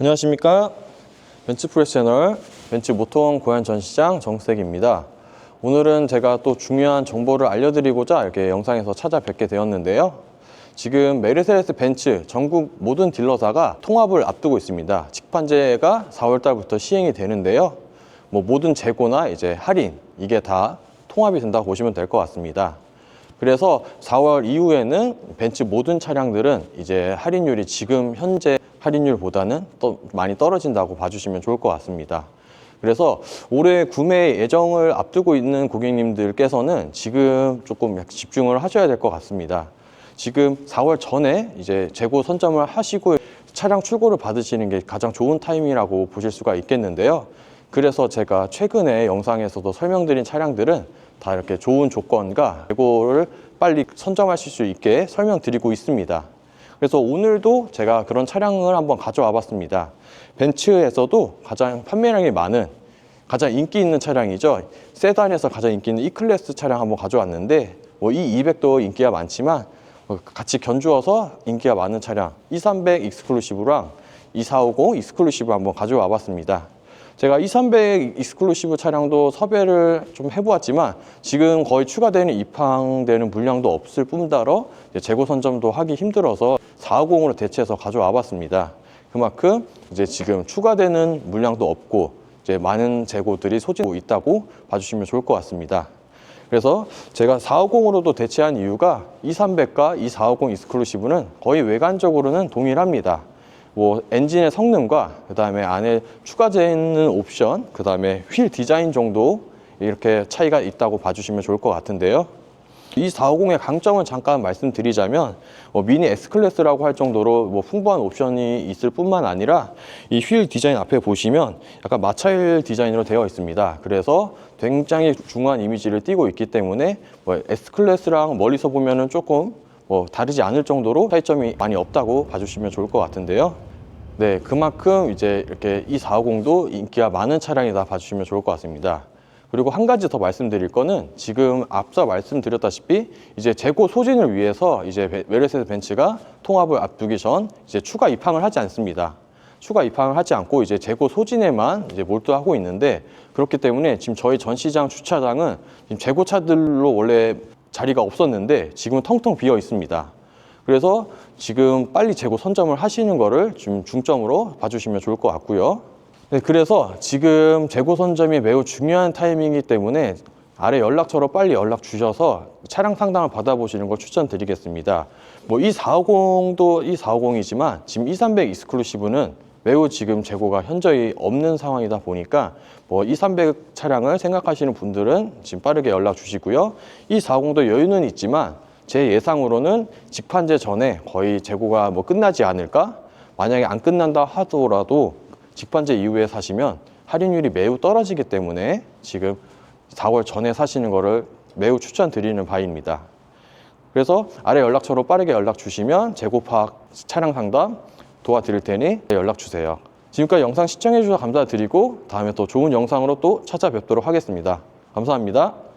안녕하십니까? 벤츠프레스 채널 벤츠 모토원 고양 전시장 정색입니다. 오늘은 제가 또 중요한 정보를 알려드리고자 이렇게 영상에서 찾아뵙게 되었는데요. 지금 메르세데스 벤츠 전국 모든 딜러사가 통합을 앞두고 있습니다. 직판제가 4월달부터 시행이 되는데요. 뭐 모든 재고나 이제 할인 이게 다 통합이 된다고 보시면 될 것 같습니다. 그래서 4월 이후에는 벤츠 모든 차량들은 이제 할인율이 지금 현재 할인율보다는 또 많이 떨어진다고 봐주시면 좋을 것 같습니다. 그래서 올해 구매 예정을 앞두고 있는 고객님들께서는 지금 조금 집중을 하셔야 될 것 같습니다. 지금 4월 전에 이제 재고 선점을 하시고 차량 출고를 받으시는 게 가장 좋은 타임이라고 보실 수가 있겠는데요. 그래서 제가 최근에 영상에서도 설명드린 차량들은 다 이렇게 좋은 조건과 재고를 빨리 선점하실 수 있게 설명드리고 있습니다. 그래서 오늘도 제가 그런 차량을 한번 가져와 봤습니다. 벤츠에서도 가장 판매량이 많은 가장 인기 있는 차량이죠. 세단에서 가장 인기 있는 E클래스 차량 한번 가져왔는데 뭐이 200도 인기가 많지만 어, 같이 견주어서 인기가 많은 차량 E300 익스클루시브랑 E450 익스클루시브 한번 가져와 봤습니다. 제가 E300 익스클루시브 차량도 섭외를 좀 해보았지만 지금 거의 추가되는 입항되는 물량도 없을 뿐더러 재고 선점도 하기 힘들어서 450으로 대체해서 가져와 봤습니다. 그만큼 이제 지금 추가되는 물량도 없고 이제 많은 재고들이 소진되고 있다고 봐주시면 좋을 것 같습니다. 그래서 제가 450으로도 대체한 이유가 E300과 E450 익스클루시브는 거의 외관적으로는 동일합니다. 뭐 엔진의 성능과 그 다음에 안에 추가되는 옵션, 그 다음에 휠 디자인 정도 이렇게 차이가 있다고 봐주시면 좋을 것 같은데요. 이 450의 강점을 잠깐 말씀드리자면 뭐 미니 S 클래스라고 할 정도로 뭐 풍부한 옵션이 있을 뿐만 아니라 이 휠 디자인 앞에 보시면 약간 마차일 디자인으로 되어 있습니다. 그래서 굉장히 중후한 이미지를 띠고 있기 때문에 뭐 S 클래스랑 멀리서 보면 은 조금 뭐 다르지 않을 정도로 차이점이 많이 없다고 봐주시면 좋을 것 같은데요. 네, 그만큼 이제 이렇게 이 450도 인기가 많은 차량이다 봐주시면 좋을 것 같습니다. 그리고 한 가지 더 말씀드릴 거는 지금 앞서 말씀드렸다시피 이제 재고 소진을 위해서 이제 베- 메르세데스 벤츠가 통합을 앞두기 전 이제 추가 입항을 하지 않습니다. 추가 입항을 하지 않고 이제 재고 소진에만 이제 몰두하고 있는데 그렇기 때문에 지금 저희 전시장 주차장은 지금 재고차들로 원래 자리가 없었는데 지금은 텅텅 비어 있습니다. 그래서 지금 빨리 재고 선점을 하시는 거를 좀 중점으로 봐주시면 좋을 것 같고요. 네, 그래서 지금 재고 선점이 매우 중요한 타이밍이기 때문에 아래 연락처로 빨리 연락 주셔서 차량 상담을 받아보시는 걸 추천드리겠습니다. 뭐이 450도 이 450이지만 지금 2300 익스클루시브는 매우 지금 재고가 현저히 없는 상황이다 보니까 뭐2300 차량을 생각하시는 분들은 지금 빠르게 연락 주시고요. 이 450도 여유는 있지만 제 예상으로는 직판제 전에 거의 재고가 뭐 끝나지 않을까? 만약에 안 끝난다 하더라도 직판제 이후에 사시면 할인율이 매우 떨어지기 때문에 지금 4월 전에 사시는 거를 매우 추천드리는 바입니다. 그래서 아래 연락처로 빠르게 연락 주시면 재고 파악 차량 상담 도와드릴 테니 연락 주세요. 지금까지 영상 시청해 주셔서 감사드리고 다음에 또 좋은 영상으로 또 찾아뵙도록 하겠습니다. 감사합니다.